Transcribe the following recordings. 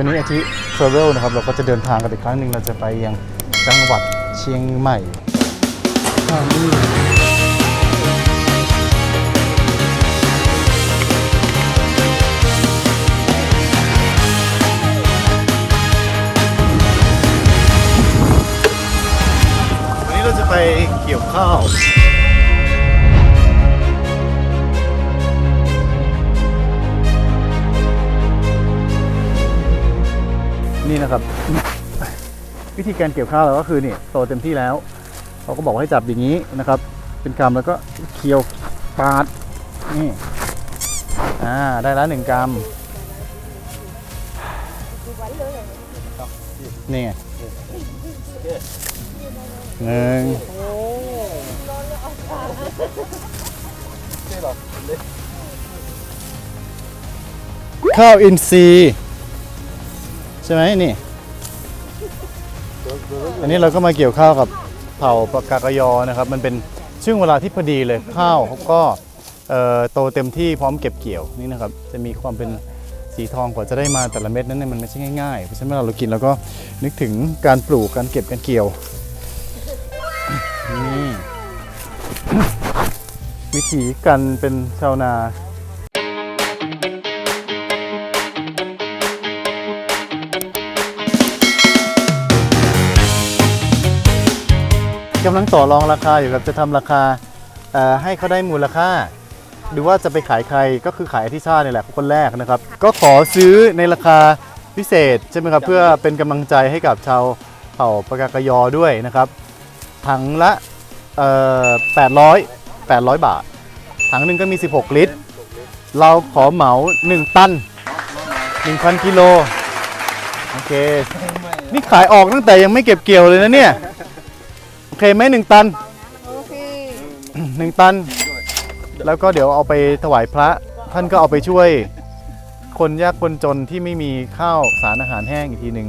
วันนี้อาทิทราเวลนะครับเราก็จะเดินทางกันอีกครั้งหนึ่งเราจะไปยังจังหวัดเชียงใหม่อ่านี่วันนี้เราจะไปเกี่ยวข้าว นี่นะครับ วิธีการเกี่ยวข้าวเราก็คือนี่โตเต็มที่แล้วเขาก็บอกให้จับอย่างนี้นะครับ เป็นกรัมแล้วก็เคี่ยวปาดนี่อ่าได้แล้วหนึ่งกรัมนี่ไงหนึ่งข้าวอินทรีย์ ใช่ไหมนี่ อันนี้เราก็มาเกี่ยวข้าวกับเผ่าปากกากยอนะครับ มันเป็นช่วงเวลาที่พอดีเลยข้าวเขาก็เอ่อโตเต็มที่พร้อมเก็บเกี่ยวนี่นะครับ จะมีความเป็นสีทองกว่าจะได้มาแต่ละเม็ดนั้นเนยมันไม่ใช่ง่ายๆเพราะฉะนั้นเวลาเรากินเราก็นึกถึงการปลูกการเก็บการเกี่ยวนี่วิถีการเป็นชาวนา กำลังต่อรองราคาอยู่ครับจะทำราคาให้เขาได้มูลค่า หรือว่าจะไปขายใครก็คือขายอธิชาตินี่แหละคนแรกนะครับ ก็ขอซื้อในราคาพิเศษใช่ไหมครับเพื่อเป็นกำลังใจให้กับชาวเผ่าปากากยอด้วยนะครับถังละ800 800 บาท ถังหนึ่งก็มี 16 ลิตร เราขอเหมา 1 ตัน 1,000 กิโล โอเค นี่ขายออกตั้งแต่ยังไม่เก็บเกี่ยวเลยนะเนี่ย เคไหมหนึ่งตันโอเคหนึ่งตัน แล้วก็เดี๋ยวเอาไปถวายพระ ท่านก็เอาไปช่วย คนยากคนจนที่ไม่มีข้าวสารอาหารแห้งอีกทีหนึ่ง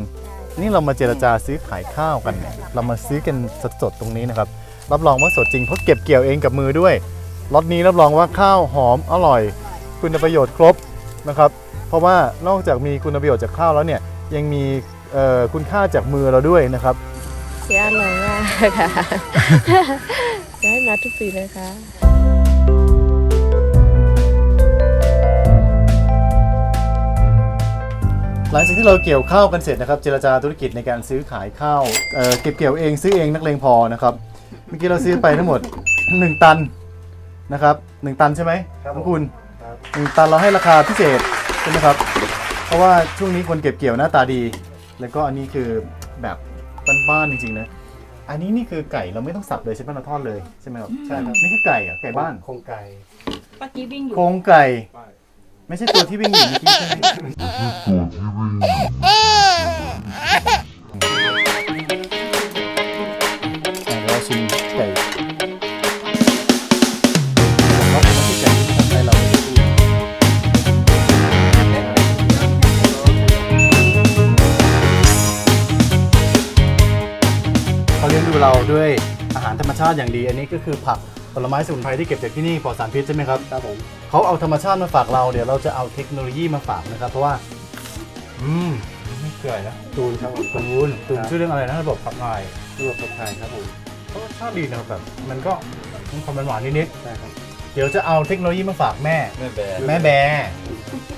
นี่เรามาเจรจาซื้อขายข้าวกันเนี่ยเรามาซื้อกันสดๆตรงนี้นะครับ รับรองว่าสดจริงเพราะเก็บเกี่ยวเองกับมือด้วยล็อตนี้รับรองว่าข้าวหอมอร่อย คุณประโยชน์ครบนะครับ เพราะว่านอกจากมีคุณประโยชน์จากข้าวแล้วเนี่ยยังมีเอ่อคุณค่าจากมือเราด้วยนะครับเสียอร่อยมากค่ะจะให้มาทุกปีนะคะหลังจากที่เราเกี่ยวข้าวกันเสร็จนะครับเจรจาธุรกิจในการซื้อขายข้าวเอ่อเก็บเกี่ยวเองซื้อเองนักเลงพอนะครับเมื่อกี้เราซื้อไปทั้งหมด 1 ตันนะครับ1ตันใช่ไหมของคุณหนึ่งตันเราให้ราคาพิเศษใช่ไหมครับ เพราะว่าช่วงนี้คนเก็บเกี่ยวหน้าตาดี แล้วก็อันนี้คือแบบ บ้านๆจริงๆนะ อันนี้นี่คือไก่เราไม่ต้องสับเลยใช่ไหมเราทอดเลยใช่ไหมครับใช่ครับ นี่คือไก่เหรอะไก่บ้านโครงไก่เมื่อกี้วิ่งอยู่ โครงไก่ ไม่ใช่ตัวที่วิ่งอยู่เมื่อกี้ใช่ไหมอะ เขาเลี้ยงดูเราด้วยอาหารธรรมชาติอย่างดี อันนี้ก็คือผักผลไม้สมุนไพรที่เก็บจากที่นี่ปลอดสารพิษใช่ไหมครับครับผมเขาเอาธรรมชาติมาฝากเราเดี๋ยวเราจะเอาเทคโนโลยีมาฝากนะครับเพราะว่า อืมไม่เกลือนะตูนครับผมตูนตูนชื่อเรื่องอะไรนะระบบขับถ่ายระบบขับถ่ายครับผมก็รสชาติดีนะครับแบบมันก็มีความหวานๆนิดใช่ครับๆเดี๋ยวจะเอาเทคโนโลยีมาฝากแม่ แม่แบร์แม่แบร์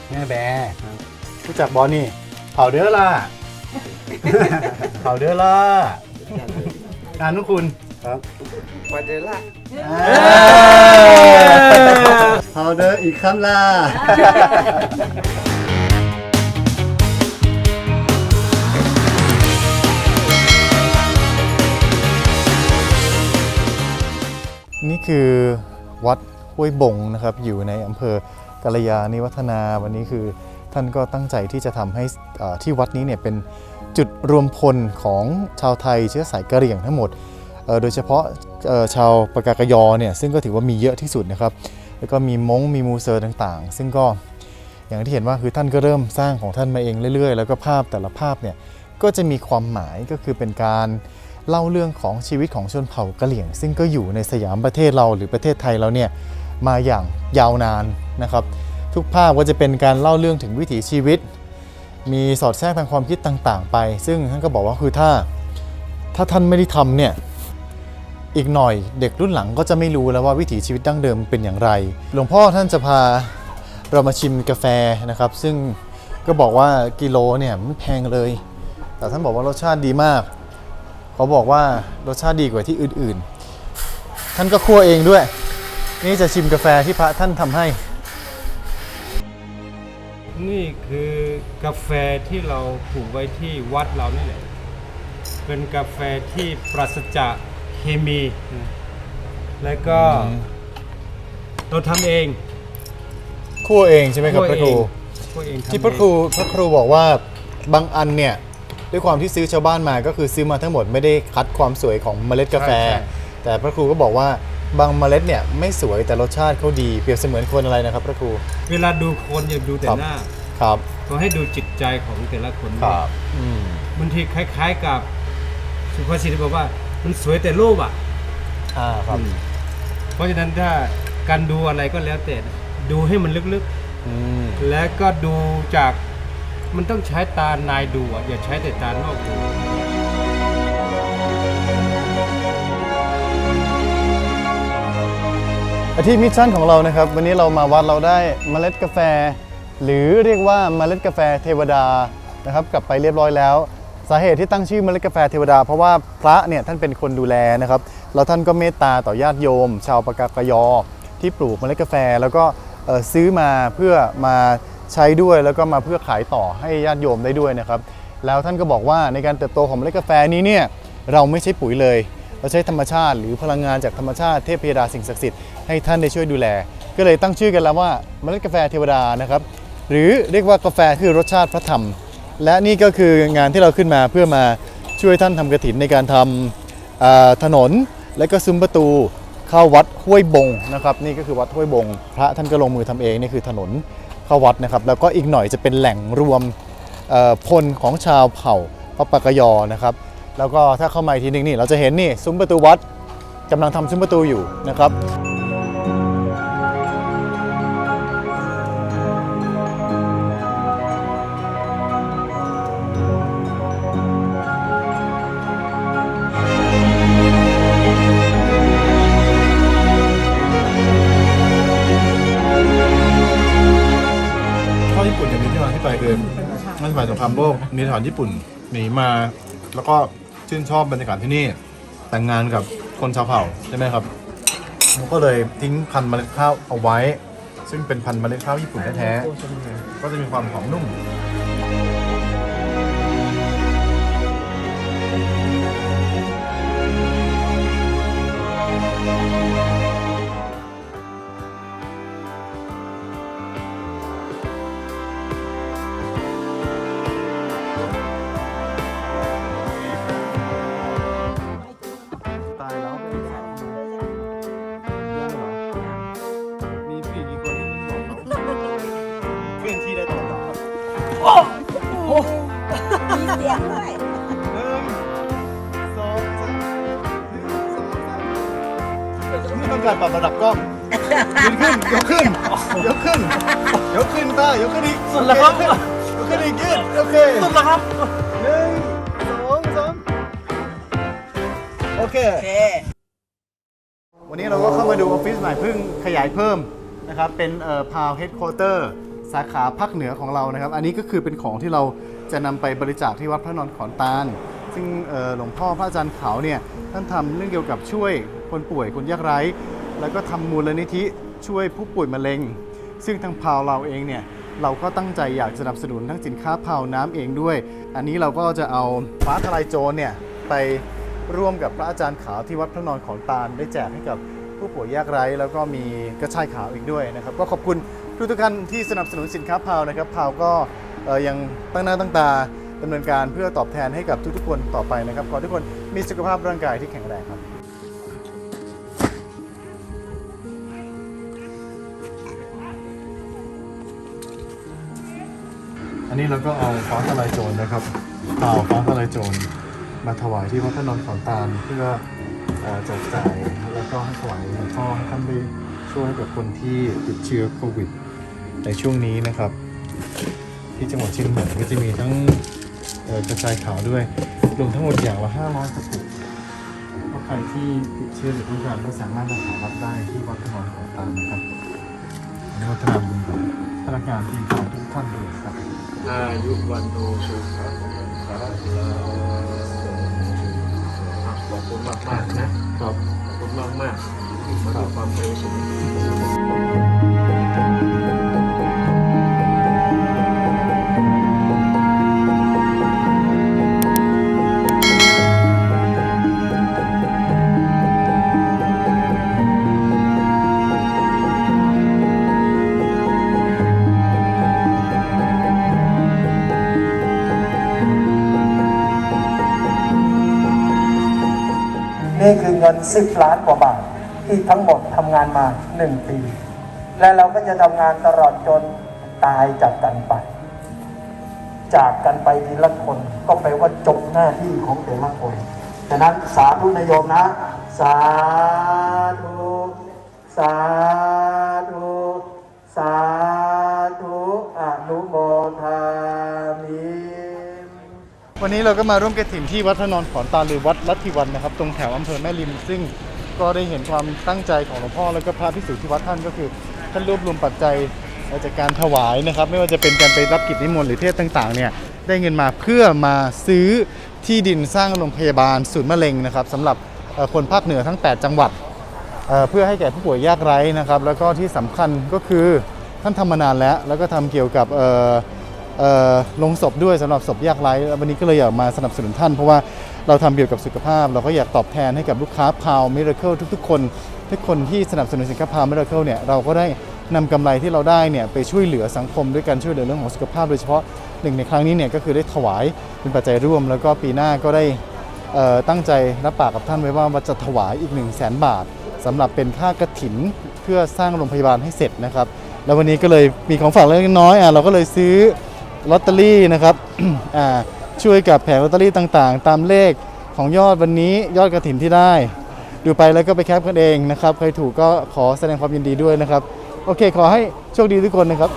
แม่แบร์รู้จักบอลนี่เผาเด้อล่ะเผาเด้อล่ะ งานนุคุณครับมาเจอละเผาเด้ออีกคำล่ะนี่คือวัดห้วยบงนะครับ อยู่ในอำเภอกาลยานิวัฒนาวันนี้คือท่านก็ตั้งใจที่จะทำให้เอ่อที่วัดนี้เนี่ยเป็น จุดรวมพลของชาวไทยเชื้อสายกะเหรี่ยงทั้งหมด โดยเฉพาะชาวปากากยอเนี่ยซึ่งก็ถือว่ามีเยอะที่สุดนะครับ แล้วก็มีมงมีมูเซอร์ต่างๆ ซึ่งก็อย่างที่เห็นว่าคือท่านก็เริ่มสร้างของท่านมาเองเรื่อยๆ แล้วก็ภาพแต่ละภาพเนี่ยก็จะมีความหมายก็คือเป็นการเล่าเรื่องของชีวิตของชนเผ่ากะเหรี่ยง ซึ่งก็อยู่ในสยามประเทศเราหรือประเทศไทยเราเนี่ยมาอย่างยาวนานนะครับ ทุกภาพก็จะเป็นการเล่าเรื่องถึงวิถีชีวิต มีสอดแทรกทางความคิดต่างๆ ไป ซึ่งท่านก็บอกว่าคือถ้าถ้าท่านไม่ได้ทำเนี่ยอีกหน่อยเด็กรุ่นหลังก็จะไม่รู้แล้วว่าวิถีชีวิตดั้งเดิมเป็นอย่างไร หลวงพ่อท่านจะพาเรามาชิมกาแฟนะครับ ซึ่งก็บอกว่ากิโลเนี่ยไม่แพงเลย แต่ท่านบอกว่ารสชาติดีมาก เขาบอกว่ารสชาติดีกว่าที่อื่นๆ ท่านก็คั่วเองด้วย นี่จะชิมกาแฟที่พระท่านทำให้ นี่คือกาแฟที่เราปลูกไว้ที่วัดเรานี่แหละ เป็นกาแฟที่ปราศจากเคมีนะแล้วก็อืมเราทำเองคั่วเองใช่ไหมครับพระครู คั่วเองทำที่พระครูพระครูบอกว่าบางอันเนี่ยด้วยความที่ซื้อชาวบ้านมาก็คือซื้อมาทั้งหมดไม่ได้คัดความสวยของเมล็ดกาแฟแต่พระครูก็บอกว่า บางเมล็ดเนี่ยไม่สวยแต่รสชาติเขาดีเปรียบเสมือนคนอะไรนะครับพระครูเวลาดูคนอย่าดูแต่ครับหน้าครับก็ให้ดูจิตใจของแต่ละคนคด้วยรับอืมบางทีคล้าย ๆกับสุภาษิตที่บอกว่า มันสวยแต่รูปอะอ่าครับอืมเพราะฉะนั้นถ้าการดูอะไรก็แล้วแต่นะดูให้มันลึกๆอืมและก็ดูจากมันต้องใช้ตานายดูอะอย่าใช้แต่ตานอกดู อาที่มิชชั่นของเรานะครับ วันนี้เรามาวัดเราได้เมล็ดกาแฟ หรือเรียกว่าเมล็ดกาแฟเทวดานะครับกลับไปเรียบร้อยแล้ว สาเหตุที่ตั้งชื่อเมล็ดกาแฟเทวดา เพราะว่าพระเนี่ยท่านเป็นคนดูแลนะครับแล้วท่านก็เมตตาต่อญาติโยม ชาวปากากยอ ที่ปลูกเมล็ดกาแฟ แล้วก็ซื้อมาเพื่อมาใช้ด้วยแล้วก็มาเพื่อขายต่อให้ญาติโยมได้ด้วยนะครับ แล้วท่านก็บอกว่าในการเติบโตของเมล็ดกาแฟนี้เนี่ยเราไม่ใช่ปุ๋ยเลย เราใช้ธรรมชาติ หรือพลังงานจากธรรมชาติเทพยดาสิ่งศักดิ์สิทธิ์ ให้ท่านได้ช่วยดูแล ก็เลยตั้งชื่อกันแล้วว่าเมล็ดกาแฟเทวดานะครับ หรือเรียกว่ากาแฟคือรสชาติพระธรรม และนี่ก็คืองานที่เราขึ้นมาเพื่อมาช่วยท่านทำกระถินในการทำอ่าถนนและก็ซุ้มประตูเข้าวัดห้วยบงนะครับ นี่ก็คือวัดห้วยบง พระท่านก็ลงมือทำเองนี่คือถนนเข้าวัดนะครับ แล้วก็อีกหน่อยจะเป็นแหล่งรวมพลของชาวเผ่าพระปากยอนะครับ แล้วก็ถ้าเข้ามาอีกทีหนึงนี่เราจะเห็นนี่ซุ้มประตูวัดกำลังทำซุ้มประตูอยู่นะครับ มันสมัยสงครามโลกมีทหานญี่ปุ่นหนีมา แล้วก็ชื่นชอบบรรยากาศที่นี่ แต่งงานกับคนชาวเผ่าใช่ไหมครับเขาก็เลยทิ้งพันธุ์เมล็ดข้าวเอาไว้ ซึ่งเป็นพันธุ์เมล็ดข้าวญี่ปุ่นแท้ๆก็จะมีความหอมนุ่ม นี่ต้องการปรับระดับกล้องยืนขึ้นยกขึ้นยกขึ้นยกขึ้นตายกขึ้นอีกสุดแล้วครับ ยกขึ้นอีกยืดโอเคสุดแล้วครับหนึ่งสองสามโอเค โอเควันนี้เราก็เข้ามาดูออฟฟิศใหม่เพิ่งขยายเพิ่มนะครับเป็นเอ่อพาวเฮดค q u เตอร์สาขาภาคเหนือของเรานะครับ อันนี้ก็คือเป็นของที่เราจะนำไปบริจาคที่วัดพระนอนขอนตาล ซึ่งหลวงพ่อพระอาจารย์เขาเนี่ยท่านทำเรื่องเกี่ยวกับช่วยคนป่วยคนยากไร้ แล้วก็ทำมูลนิธิช่วยผู้ป่วยมะเร็ง ซึ่งทางพาวเราเองเนี่ยเราก็ตั้งใจอยากสนับสนุนทั้งสินค้าพาวน้ำเองด้วย อันนี้เราก็จะเอาฟ้าทลายโจรเนี่ยไปร่วมกับพระอาจารย์ขาวที่วัดพระนอนขอนตาลได้แจกให้กับผู้ป่วยยากไร้ แล้วก็มีกระชายขาวอีกด้วยนะครับ ก็ขอบคุณทุกทุกท่านที่สนับสนุนสินค้าพาวนะครับพาวก็ยังตั้งหน้าตั้งตา ดำเนินการเพื่อตอบแทนให้กับทุกๆคนต่อไปนะครับขอทุกคนมีสุขภาพร่างกายที่แข็งแรงครับอันนี้เราก็เอาฟ้าทลายโจรนะครับเอาฟ้าทลายโจรมาถวายที่วัดพระนนอนขอนตาลเพื่ออ่อแจกจ่ายแล้วก็ให้ถวายหลวงพ่อให้ท่านได้ช่วยให้กับคนที่ติดเชื้อโควิดในช่วงนี้นะครับ ที่จังหวัดเชียงใหม่ก็จะมีทั้ง กระชายขาวด้วยรวมทั้งหมดอย่างละ500กระปุกถ้าใครที่ติดเชื้อหรือต้องการก็สามารถมาหารับได้ที่วัดพนนของตามนะครับอนุโมทนาบุญพนักงานทีมข่าวทุกท่านด้วยครับอายุวันโนสุขังพระขอบคุณมากมากนะครับขอบคุณมากมากที่มาด้วยความเร็วสูง นี่คือเงิน10 ล้านกว่าบาท ที่ทั้งหมดทำงานมา 1 ปี และเราก็จะทำงานตลอดจนตายจากกันไป จากกันไปทีละคนก็แปลว่าจบหน้าที่ของแต่ละคนฉะนั้นสาธุนายโยมนะ สาธุ สา วันนี้เราก็มาร่วมกระถิ่นที่วัดพระนอนขอนตาลหรือวัดลัทธิวันนะครับ ตรงแถวอำเภอแม่ริม ซึ่งก็ได้เห็นความตั้งใจของหลวงพ่อแล้วก็พระพิสุทธิ์ที่วัดท่านก็คือท่านรวบรวมปัจจัยจากการถวายนะครับ ไม่ว่าจะเป็นการไปรับกิจนิมนต์หรือเทศต่างๆเนี่ยได้เงินมาเพื่อมาซื้อที่ดินสร้างโรงพยาบาลศูนย์มะเร็งนะครับสำหรับคนภาคเหนือทั้ง 8 จังหวัดเพื่อให้แก่ผู้ป่วยยากไร้นะครับ แล้วก็ที่สำคัญก็คือท่านทำมานานแล้ว แล้วก็ทำเกี่ยวกับ ลงศพด้วยสำหรับศพยากไร้วันนี้ก็เลยอยากมาสนับสนุนท่าน เพราะว่าเราทำเกี่ยวกับสุขภาพ เราก็อยากตอบแทนให้กับลูกค้าพาวมิราเคิลทุกๆ คน ทุกคนที่สนับสนุนสินค้าพาวมิราเคิลเนี่ยเราก็ได้นำกำไรที่เราได้เนี่ยไปช่วยเหลือสังคมด้วยการช่วยเหลือเรื่องของสุขภาพโดยเฉพาะหนึ่งในครั้งนี้เนี่ยก็คือได้ถวายเป็นปัจจัยร่วม แล้วก็ปีหน้าก็ได้ตั้งใจรับปากกับท่านไว้ว่าว่าจะถวายอีก 1 0 0 0 0แสนบาทสำหรับเป็นค่ากระถินเพื่อสร้างโรงพยาบาลให้เสร็จนะครับแล้ววันนี้ก็เลยมีของฝากเล็กน้อยอะเราก็เลยซื้อ ลอตเตอรี่นะครับ ช่วยกับแผงลอตเตอรี่ต่างๆ ตามเลขของยอดวันนี้ยอดกระถินที่ได้ ดูไปแล้วก็ไปแคปกันเองนะครับ ใครถูกก็ขอแสดงความยินดีด้วยนะครับ โอเค ขอให้โชคดีทุกคนนะครับ